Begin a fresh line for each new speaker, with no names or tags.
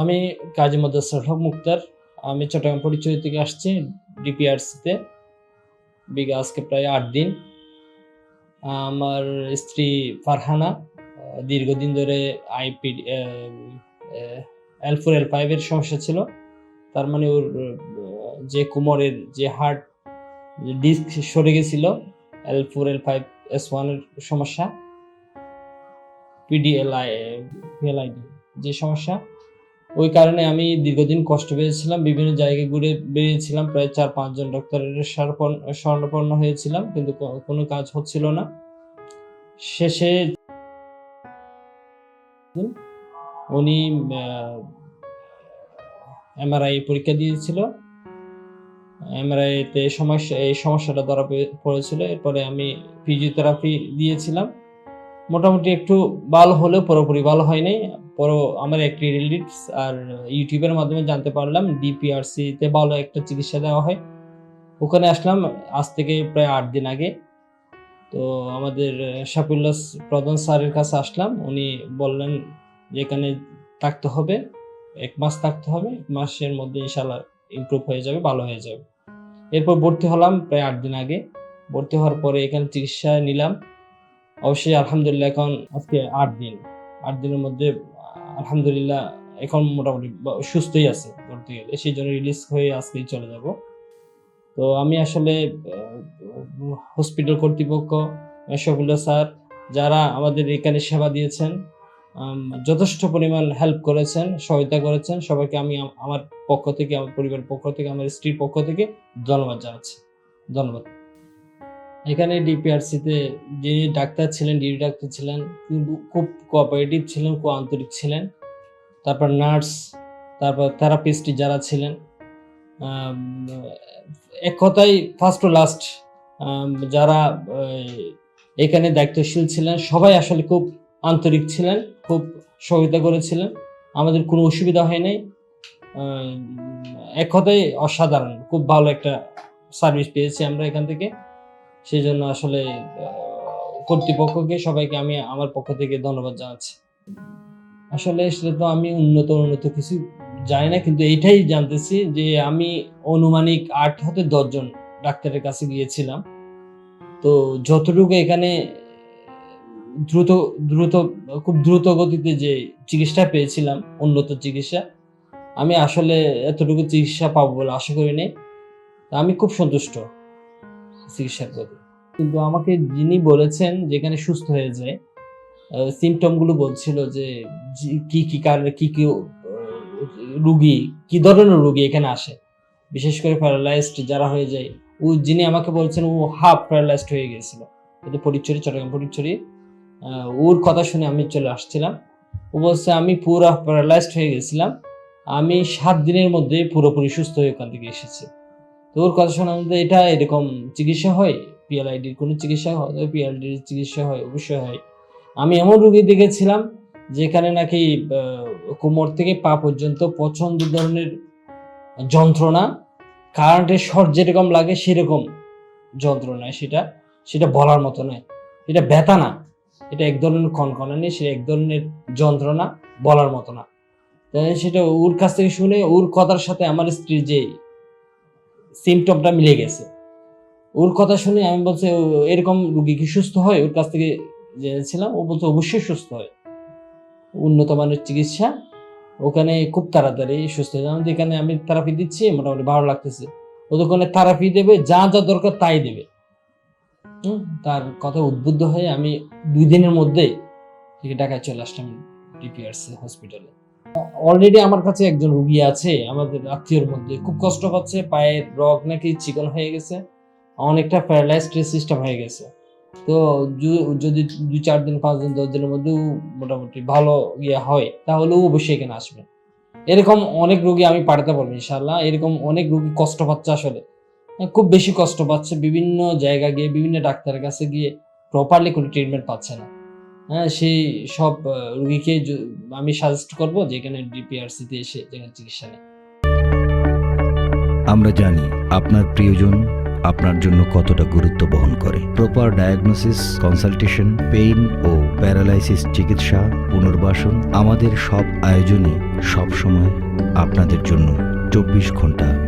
আমি কাজী মদাসর হক মুক্তার। আমি চট্টগ্রাম পরিচয় থেকে আসছি, ডিপিআরসিতে। বিগা আজকে প্রায় আট দিন। আমার স্ত্রী ফারহানা দীর্ঘদিন ধরে আইপি এল ফোর এল ফাইভের সমস্যা ছিল। তার মানে ওর যে কোমরের যে হার্ট ডিস্ক সরে গেছিল L four L five S ওয়ানের সমস্যা। পিডিএলআই যে সমস্যা। ওই কারণে আমি দীর্ঘদিন কষ্ট পেয়েছিলাম, বিভিন্ন জায়গায় ঘুরে বেরিয়েছিলাম, প্রায় চার পাঁচজন ডক্টরের স্বর্ণপন্ন- হয়েছিলাম, কিন্তু কোনো কাজ হচ্ছিল না। শেষে উনি এমআরআই পরীক্ষা দিয়েছিল। এমআরআই তে সমস্যা, এই সমস্যাটা ধরা পড়েছিল। এরপরে আমি ফিজিওথেরাপি দিয়েছিলাম। মোটামুটি একটু ভালো হলেও পুরোপুরি ভালো হয়নি। পর আমার একটি রিলেটিভস আর ইউটিউবের মাধ্যমে জানতে পারলাম ডিপিআরসি তে ভালো একটা চিকিৎসা দেওয়া হয়। ওখানে আসলাম, আজ থেকে প্রায় আট দিন আগে। তো আমাদের শাফিউল্লাহ প্রধান স্যারের কাছে আসলাম। উনি বললেন যে এখানে থাকতে হবে, এক মাস থাকতে হবে, এক মাসের মধ্যে ইনশাল্লাহ ইমপ্রুভ হয়ে যাবে, ভালো হয়ে যাবে। এরপর ভর্তি হলাম প্রায় আট দিন আগে। ভর্তি হওয়ার পরে এখানে চিকিৎসা নিলাম। অবশ্যই আলহামদুলিল্লাহ এখন আজকে আট দিন। আট দিনের মধ্যে, আলহামদুলিল্লাহ এখন মোটামুটি সুস্থই আছে বলতে গেলে। সেই জন্য রিলিজ হয়ে আজকেই চলে যাব। তো আমি আসলে হসপিটাল কর্তৃপক্ষ শফিল্লা স্যার, যারা আমাদের এখানে সেবা দিয়েছেন যথেষ্ট পরিমাণ হেল্প করেছেন, সহায়তা করেছেন, সবাইকে আমি, আমার পক্ষ থেকে, আমার পরিবারের পক্ষ থেকে, আমার স্ত্রীর পক্ষ থেকে ধন্যবাদ জানাচ্ছি। ধন্যবাদ। এখানে ডিপিআরসিতে যিনি ডাক্তার ছিলেন ডিউটি ডাক্তার ছিলেন খুব কোঅপারেটিভ ছিলেন, খুব আন্তরিক ছিলেন। তারপর নার্স, তারপর থেরাপিস্ট যারা ছিলেন এক কথায় ফার্স্ট টু লাস্ট যারা এখানে দায়িত্বশীল ছিলেন, সবাই আসলে খুব আন্তরিক ছিলেন, খুব সহায়তা করেছিলেন। আমাদের কোনো অসুবিধা হয় নাই। এক কথায় অসাধারণ, খুব ভালো একটা সার্ভিস পেয়েছি আমরা এখান থেকে। সেই জন্য আসলে কর্তৃপক্ষকে সবাইকে আমি আমার পক্ষ থেকে ধন্যবাদ জানাচ্ছি। আসলে সেটা তো আমি উন্নত উন্নত কিছু জানি না, কিন্তু এইটাই জানতেছি যে আমি অনুমানিক আট হতে দশজন ডাক্তারের কাছে গিয়েছিলাম। তো যতটুকু এখানে দ্রুত দ্রুত, খুব দ্রুত গতিতে যে চিকিৎসা পেয়েছিলাম, উন্নত চিকিৎসা, আমি আসলে এতটুকু চিকিৎসা পাবো বলে আশা করিনি তা আমি খুব সন্তুষ্ট। চিকিৎসার প্রতি কিন্তু আমাকে যিনি বলেছেন যেখানে সুস্থ হয়ে যায় সিমটমগুলো বলছিল যে কি কি কারণে, কি কি রুগী, কি ধরনের রুগী এখানে আসে? বিশেষ করে প্যারালাইজড যারা হয়ে যায়, ও যিনি আমাকে বলছেন ও হাফ প্যারালাইজড হয়ে গিয়েছিল। এটা পরিচরি চট্টগ্রাম পরিচরি ওর কথা শুনে আমি চলে আসছিলাম। ও বলছে, আমি পুরো প্যারালাইজড হয়ে গেছিলাম আমি সাত দিনের মধ্যে পুরোপুরি সুস্থ হয়ে ওখান থেকে এসেছি। তো ওর কথা মধ্যে এটা এরকম চিকিৎসা হয়? পিএলআইডির কোনো চিকিৎসা হয়? পিএলআইডির চিকিৎসা হয়? অবশ্যই হয়। আমি এমন রুগী দেখেছিলাম যেখানে নাকি কোমর থেকে পা পর্যন্ত পছন্দ ধরনের যন্ত্রণা কারেন্টের শর্ট যেরকম লাগে সেরকম যন্ত্রণা সেটা। সেটা বলার মতো নয়। এটা ব্যথা না। এটা এক ধরনের কনকনানি সেটা এক ধরনের যন্ত্রণা বলার মতো না। সেটা ওর কাছ থেকে শুনে ওর কথার সাথে আমার স্ত্রীর যে সিমটমটা মিলে গেছে। ওর কথা শুনে আমি বলছি এরকম রুগী কি সুস্থ হয়? ওর কাছ থেকে জেনেছিলাম, ও বলছে, অবশ্যই সুস্থ হয়। উন্নত মানের চিকিৎসা। ওখানে খুব তাড়াতাড়ি সুস্থ হয়ে যাবে। এখানে আমি থেরাপি দিচ্ছি, মোটামুটি ভালো লাগতেছে। ও ওখানে থেরাপি দেবে, যা যা দরকার তাই দেবে। তার কথা উদ্বুদ্ধ হয়ে আমি দুই দিনের মধ্যেই থেকে ঢাকায় চলে আসলাম ডিপিআরসি হসপিটালে অলরেডি আমার কাছে একজন রুগী আছে, আমাদের আত্মীয়র মধ্যে। খুব কষ্ট পাচ্ছে পায়ের রগ নাকি চিকন হয়ে গেছে, অনেকটা প্যারালাইজ স্ট্রেস সিস্টেম হয়ে গেছে। তো যদি দুই চার দিন, পাঁচ দিন, দশ দিনের মধ্যেও মোটামুটি ভালো ইয়ে হয়, তাহলে ও অবশ্যই এখানে আসবে। এরকম অনেক রোগী আমি পাঠাতে পারব ইনশাল্লাহ এরকম অনেক রোগী কষ্ট পাচ্ছে আসলে। খুব বেশি কষ্ট পাচ্ছে, বিভিন্ন জায়গা গিয়ে, বিভিন্ন ডাক্তারের কাছে গিয়ে প্রপারলি কোনো ট্রিটমেন্ট পাচ্ছে না। সেই সব রুগীকে আমি সাজেস্ট করব যেখানে ডিপিআরসিতে এসে যেখানে চিকিৎসা নেই
আমরা জানি আপনার প্রিয়জন আপনার জন্য কতটা গুরুত্ব বহন করে। প্রপার ডায়াগনোসিস কনসালটেশন পেইন ও প্যারালাইসিস চিকিৎসা, পুনর্বাসন আমাদের সব আয়োজনই সব সময় আপনাদের জন্য চব্বিশ ঘণ্টা